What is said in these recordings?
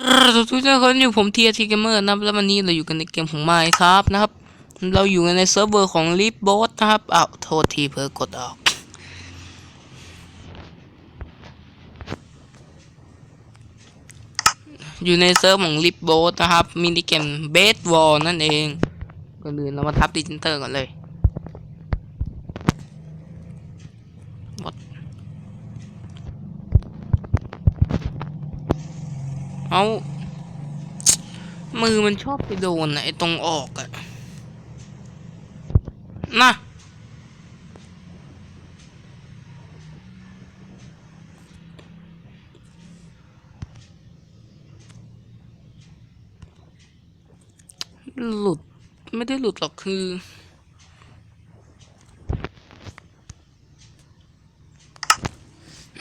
ทุกท่านคนอยู่ผมเทียทีเกมเมอร์นะครับแล้ววันนี้เราอยู่กันในเกมของไมค์ครับนะครับ เราอยู่กันในเซิร์ฟเวอร์ของลิฟบอสนะครับอ้าวโทษทีเพิ่กดออก อยู่ในเซิร์ฟของลิฟบอสนะครับมินิเกมเบสวอลนั่นเองก่อนอื่นเรามาทับดิจิเตอร์ก่อนเลย เอามือมันชอบไปโดนนะไอ้ตรงออกอะน่ะหลุด ไม่ได้หลุดหรอกคือ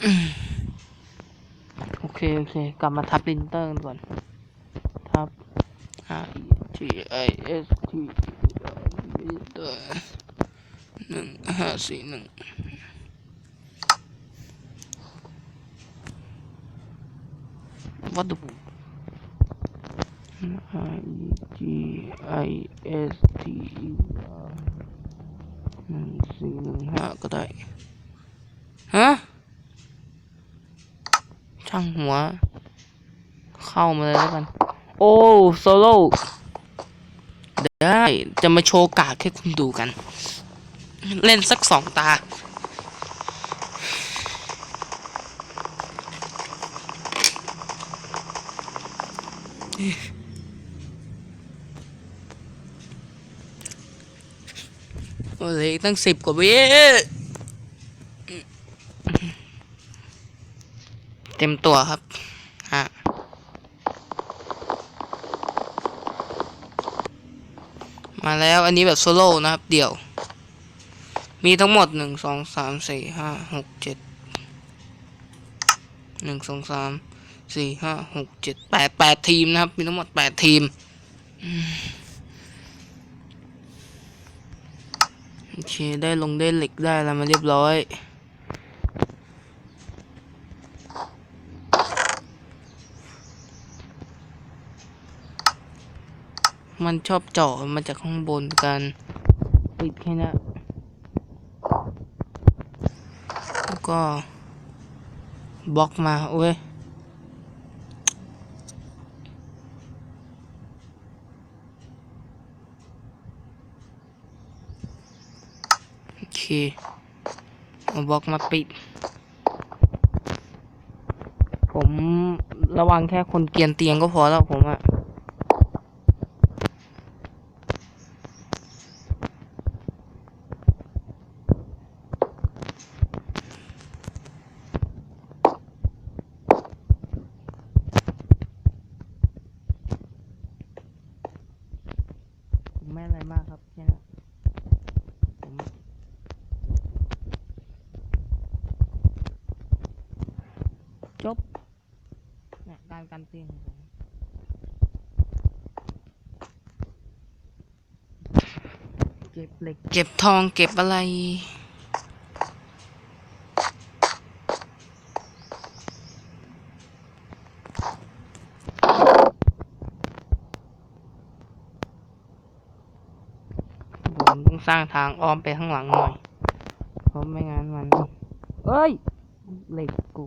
โอ เคโอเค กลับมาทับลินเตอร์ก่อน ทับ R E T I S T ลินเตอร์หนึ่งห้าสี่หนึ่งวัดดู R E G I S T E R หนึ่งสี่หนึ่งห้าก็ได้ ฮะางหัว เข้ามาเลยแล้วกัน โอ้โซโล่ได้จะมาโชว์กากให้คุณดูกัน เล่นสักสองตา โอ้ยเลืออีกตั้งสิบกว่าวิ เต็มตัวครับฮะมาแล้วอันนี้แบบโซโล่นะครับ เดี่ยว มีทั้งหมดหนึ่งสองสามสี่ห้าหกเจ็ดหนึ่งสองสามสี่ห้าหกเจ็ดแปดแปดทีมนะครับ มีทั้งหมดแปดทีมโอเค ได้ลงได้เหล็กได้แล้วมาเรียบร้อย มันชอบเจาะมาจากข้างบนกันปิดแค่นี้แล้วก็บล็อกมาโอ้ยโอเคเอาบล็อกมาปิด ผมระวังแค่คนเกียนเตียงก็พอแล้วผมอะ ผมไม่อะไรมากครับแค่นั้นผม จบเนี่ยการกันเตียงของผมเก็บเหล็กเก็บทองเก็บอะไร ผมต้องสร้างทางอ้อมไปข้างหลังหน่อย เพราะไม่งั้นมัน เอ้ย เหล็กกู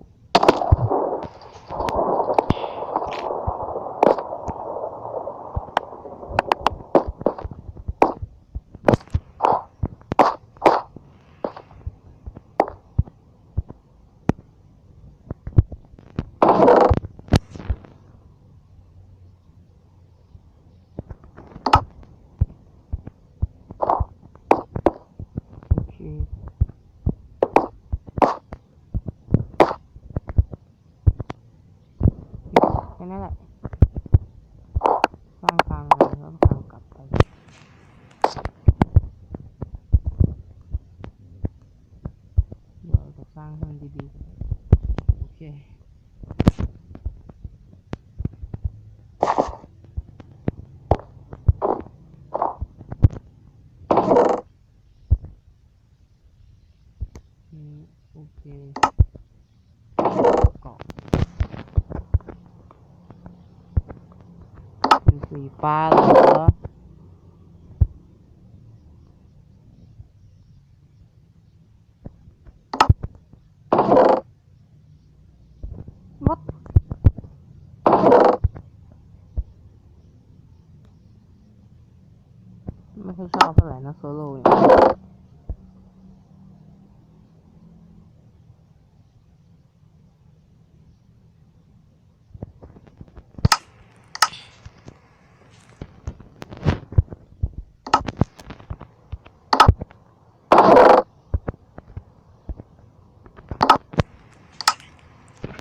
โอเค แค่ นั่นแหละสร้างทางเลยแล้วทางกลับไปเดี๋ยวจะสร้างให้มันดีๆ โอเค อืมโอเคเกาะ สีฟ้าเหรอ What ไม่ค่อยชอบเท่าไหร่นะโซโล่เนี่ย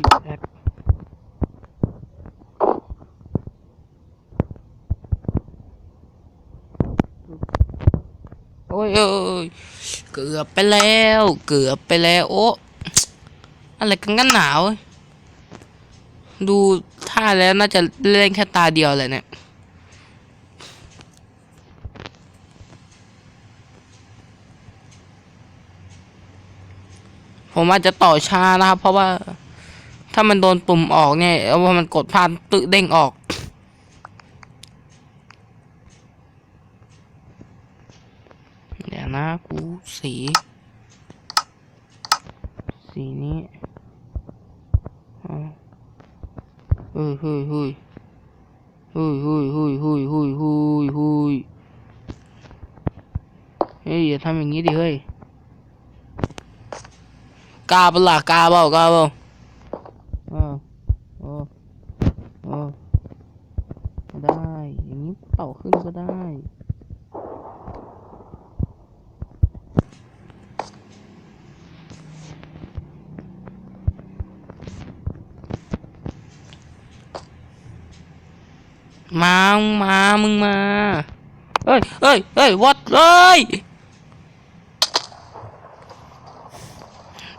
ผิดแอคโอ้ยโอ้ยโอ้ยเกือบไปแล้ว เกือบไปแล้วโอ้อะไรกันกันหนาว ดูท่าแล้วน่าจะเล่นแค่ตาเดียวเลยเนี่ยผมอาจจะต่อช้านะครับเพราะว่า ถ้ามันโดนปุ่มออกเนี่ยแล้วว่ามันกดพลาดตึเด้งออก เดี๋ยวนะกูสี สีนี้เอาเฮ้ยเฮ้ยเฮ้ยเฮ้ยเฮ้ยเฮ้ยเฮ้ยเฮ้ยเฮ้ยเฮ้ยเฮ้ยอย่าทำอย่างนี้ดิเฮ้ยกาเปล่ะกาเปล่ากาเปล่า เออเออเออได้ อย่างนี้เป่าขึ้นก็ได้ มามึงมามึงมาเฮ้ยเฮ้ยเฮ้ยวัดเฮ้ย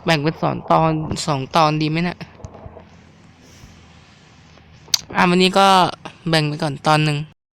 แบ่งเป็นสองตอนสองตอนดีไหมเนะี่ยอะวันนี้ก็แบ่งไปก่อนตอนหนึ่ง